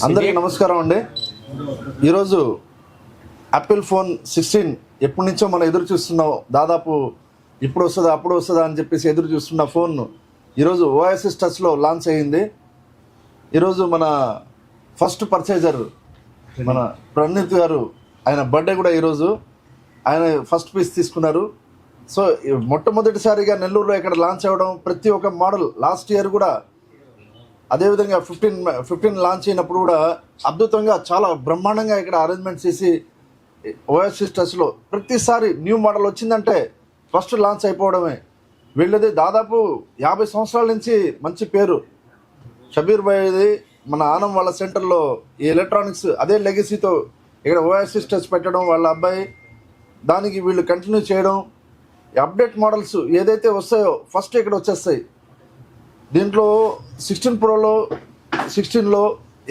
అందరికీ నమస్కారం అండి. ఈరోజు యాపిల్ ఫోన్ సిక్స్టీన్ ఎప్పటి నుంచో మనం ఎదురు చూస్తున్నాం. దాదాపు ఇప్పుడు వస్తుందా అప్పుడు వస్తుందా అని చెప్పేసి ఎదురు చూస్తున్న ఫోన్ ఈరోజు ఓఎస్ఎస్ టచ్లో లాంచ్ అయ్యింది ఈరోజు మన ఫస్ట్ పర్చేజర్ మన ప్రణీత్ గారు ఆయన బర్త్డే కూడా ఈరోజు. ఆయన ఫస్ట్ పీస్ తీసుకున్నారు. సో మొట్టమొదటిసారిగా నెల్లూరులో ఇక్కడ లాంచ్ అవ్వడం ప్రతి ఒక్క మోడల్ లాస్ట్ ఇయర్ కూడా అదేవిధంగా ఫిఫ్టీన్ ఫిఫ్టీన్ లాంచ్ అయినప్పుడు కూడా అద్భుతంగా చాలా బ్రహ్మాండంగా ఇక్కడ అరేంజ్మెంట్ చేసి ఓఎస్ సిస్టర్స్లో ప్రతిసారి న్యూ మోడల్ వచ్చిందంటే ఫస్ట్ లాంచ్ అయిపోవడమే. వీళ్ళది దాదాపు యాభై సంవత్సరాల నుంచి మంచి పేరు. షబీర్ భాయ్ది మన ఆనం వాళ్ళ సెంటర్లో ఈ ఎలక్ట్రానిక్స్ అదే లెగసీతో ఇక్కడ ఓఎస్ సిస్టర్స్ పెట్టడం వాళ్ళ అబ్బాయి. దానికి వీళ్ళు కంటిన్యూ చేయడం. ఈ అప్డేట్ మోడల్స్ ఏదైతే వస్తాయో ఫస్ట్ ఇక్కడ వచ్చేస్తాయి. దీంట్లో సిక్స్టీన్ ప్రోలో సిక్స్టీన్లో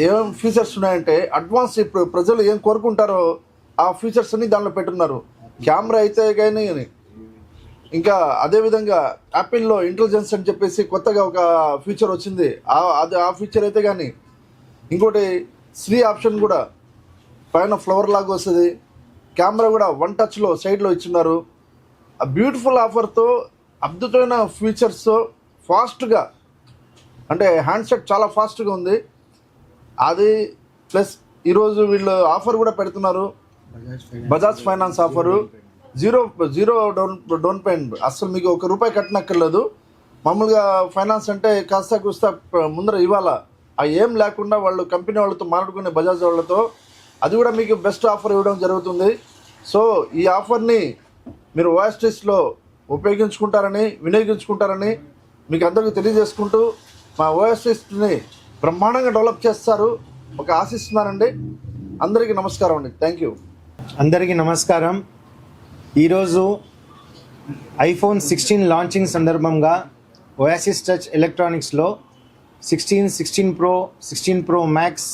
ఏం ఫీచర్స్ ఉన్నాయంటే అడ్వాన్స్ ఇప్పుడు ప్రజలు ఏం కోరుకుంటారో ఆ ఫీచర్స్ అన్ని దానిలో పెట్టున్నారు కెమెరా అయితే కానీ ఇంకా అదేవిధంగా యాపిల్లో ఇంటెలిజెన్స్ అని చెప్పేసి కొత్తగా ఒక ఫీచర్ వచ్చింది. ఆ అది ఆ ఫీచర్ అయితే కానీ ఇంకోటి శ్రీ ఆప్షన్ కూడా పైన ఫ్లవర్ లాగా వస్తుంది. కెమెరా కూడా వన్ టచ్లో సైడ్లో ఇచ్చిన్నారు. ఆ బ్యూటిఫుల్ ఆఫర్తో అద్భుతమైన ఫీచర్స్తో ఫాస్ట్గా అంటే హ్యాండ్సెట్ చాలా ఫాస్ట్గా ఉంది. అది ప్లస్ ఈరోజు వీళ్ళు ఆఫర్ కూడా పెడుతున్నారు. Bajaj finance offer zero zero down down payment అసలు మీకు ఒక రూపాయి కట్టనక్కర్లేదు. మామూలుగా ఫైనాన్స్ అంటే కాస్త కూస్త ముందర ఇవ్వాలా. ఆ ఏం లేకుండా వాళ్ళు కంపెనీ వాళ్ళతో మాట్లాడుకునే బజాజ్ వాళ్ళతో అది కూడా మీకు బెస్ట్ ఆఫర్ ఇవ్వడం జరుగుతుంది. సో ఈ ఆఫర్ని మీరు ఓఎస్టీస్లో ఉపయోగించుకుంటారని వినియోగించుకుంటారని మీకు అందరికీ తెలియజేసుకుంటూ మా ఓఎస్ఎస్ని బ్రహ్మాండంగా డెవలప్ చేస్తారు. ఒక ఆశిస్తున్నానండి అందరికీ నమస్కారం అండి. Thank you. అందరికీ నమస్కారం. ఈరోజు ఐఫోన్ సిక్స్టీన్ లాంచింగ్ సందర్భంగా Oasis touch ఎలక్ట్రానిక్స్లో sixteen sixteen pro sixteen pro max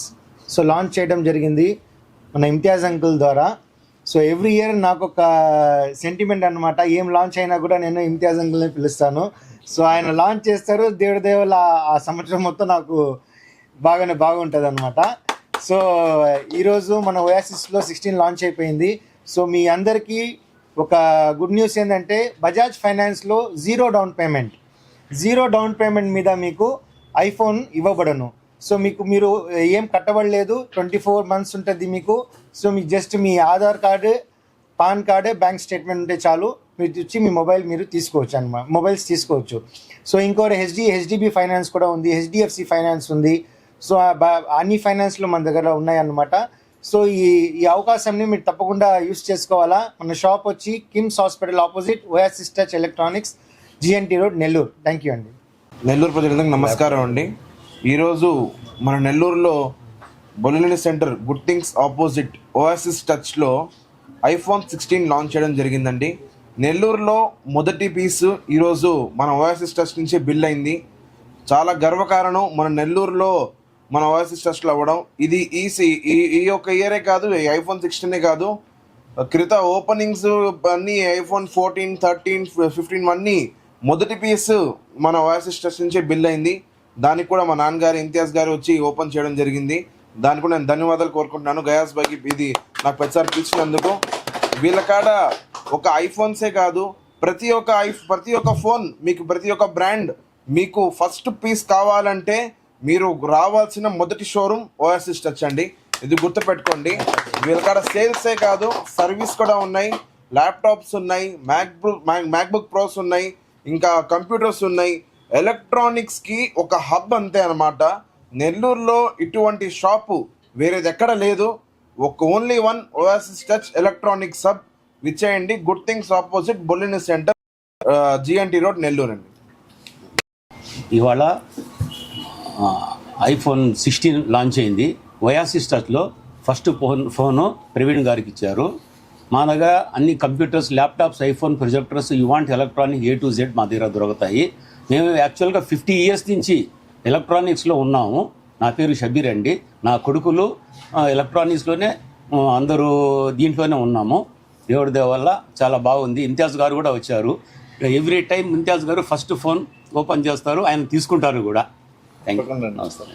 so launch చేయడం జరిగింది. మన ఇమ్తియాజ్ అంకుల్ ద్వారా సో ఎవ్రీ ఇయర్ నాకు ఒక సెంటిమెంట్ అనమాట ఏం లాంచ్ అయినా కూడా నేను ఇమ్తియాజ్ అంకుల్ని పిలుస్తాను. సో ఆయన లాంచ్ చేస్తారు. దేవుడి దేవుల ఆ సంవత్సరం మొత్తం నాకు బాగానే బాగుంటుంది అనమాట సో ఈరోజు మన ఓయాసిస్లో సిక్స్టీన్ లాంచ్ అయిపోయింది. సో మీ అందరికీ ఒక గుడ్ న్యూస్ ఏంటంటే బజాజ్ ఫైనాన్స్లో zero down payment zero down payment మీద మీకు ఐఫోన్ ఇవ్వబడను. సో మీకు మీరు ఏం కట్టబడలేదు ట్వంటీ ఫోర్ మంత్స్ ఉంటుంది మీకు. సో మీకు జస్ట్ మీ Aadhaar card PAN card bank statement ఉంటే చాలు. మీరు తెచ్చి మీ మొబైల్ మీరు తీసుకోవచ్చు అనమాట మొబైల్స్ తీసుకోవచ్చు. సో ఇంకోటి హెచ్డి హెచ్డిబి ఫైనాన్స్ కూడా ఉంది హెచ్డిఎఫ్సి ఫైనాన్స్ ఉంది. సో అన్ని ఫైనాన్స్లు మన దగ్గర ఉన్నాయన్నమాట సో ఈ ఈ అవకాశాన్ని మీరు తప్పకుండా యూస్ చేసుకోవాలా? మన షాప్ వచ్చి KIMS hospital opposite OS touch electronics GNT road Nellore. Thank you అండి. నెల్లూరు ప్రజలందరికీ నమస్కారం అండి. ఈరోజు మన నెల్లూరులో బొలిని centre good things opposite OSS టచ్లో ఐఫోన్ సిక్స్టీన్ లాంచ్ చేయడం జరిగిందండి. నెల్లూరులో మొదటి పీస్ ఈరోజు మన ఓఎస్ఎస్ టచ్ నుంచే బిల్ అయింది. చాలా గర్వకారణం మన నెల్లూరులో మన ఓఎస్ఎస్ టచ్లో అవ్వడం. ఇది ఈసీ ఈ ఈ యొక్క ఇయరే కాదు ఈ ఐఫోన్ సిక్స్టీనే కాదు. క్రిత ఓపెనింగ్స్ అన్ని ఐఫోన్ ఫోర్టీన్ థర్టీన్ ఫిఫ్టీన్ అన్నీ మొదటి పీస్ మన ఓఎస్ఎస్ టచ్ నుంచే బిల్ అయింది. దానికి కూడా మా నాన్నగారు ఇంతియాజ్ గారు వచ్చి ఓపెన్ చేయడం జరిగింది. దానికి కూడా నేను ధన్యవాదాలు కోరుకుంటున్నాను. గయాస్ బాయ్కి ఇది నాకు ప్రతిసారి పిలిచినందుకు. వీళ్ళ కాడ ఒక ఐఫోన్సే కాదు ప్రతి ఒక్క ఐ ప్రతి ఒక్క ఫోన్ మీకు ప్రతి ఒక్క బ్రాండ్ మీకు ఫస్ట్ పీస్ కావాలంటే మీరు రావాల్సిన మొదటి షోరూమ్ ఓఎస్ఎస్ టచ్ అండి. ఇది గుర్తుపెట్టుకోండి. వీళ్ళ కాడ సేల్సే కాదు సర్వీస్ కూడా ఉన్నాయి. ల్యాప్టాప్స్ ఉన్నాయి మ్యాక్బుక్ మ్యాక్బుక్ ప్రోస్ ఉన్నాయి. ఇంకా కంప్యూటర్స్ ఉన్నాయి. ఎలక్ట్రానిక్స్కి ఒక హబ్ అంతే అనమాట నెల్లూరులో ఇటువంటి షాపు వేరేది ఎక్కడ లేదు. ఒక only one OSS touch electronics hub విచ్చేయండి. Good things opposite Bollini centre GNT road Nellore అండి. ఇవాళ ఐఫోన్ సిక్స్టీన్ లాంచ్ అయింది. వయాసిస్ టచ్లో ఫస్ట్ ఫోన్ ఫోను ప్రవీణ్ గారికి ఇచ్చారు మా దగ్గర అన్ని కంప్యూటర్స్ ల్యాప్టాప్స్ ఐఫోన్ ప్రొజెక్టర్స్ ఇవాంటి ఎలక్ట్రానిక్ ఏ టు జెడ్ మా దగ్గర దొరుకుతాయి. మేము యాక్చువల్గా ఫిఫ్టీ ఇయర్స్ నుంచి ఎలక్ట్రానిక్స్లో ఉన్నాము. నా పేరు షబీర్ అండి. నా కొడుకులు ఎలక్ట్రానిక్స్లోనే అందరూ దీంట్లోనే ఉన్నాము. దేవుడి దేవ వల్ల చాలా బాగుంది. ఇంతియాజ్ గారు కూడా వచ్చారు. ఎవ్రీ టైం ఇంతియాజ్ గారు ఫస్ట్ ఫోన్ ఓపెన్ చేస్తారు. ఆయన తీసుకుంటారు కూడా. థ్యాంక్ యూ నమస్తే.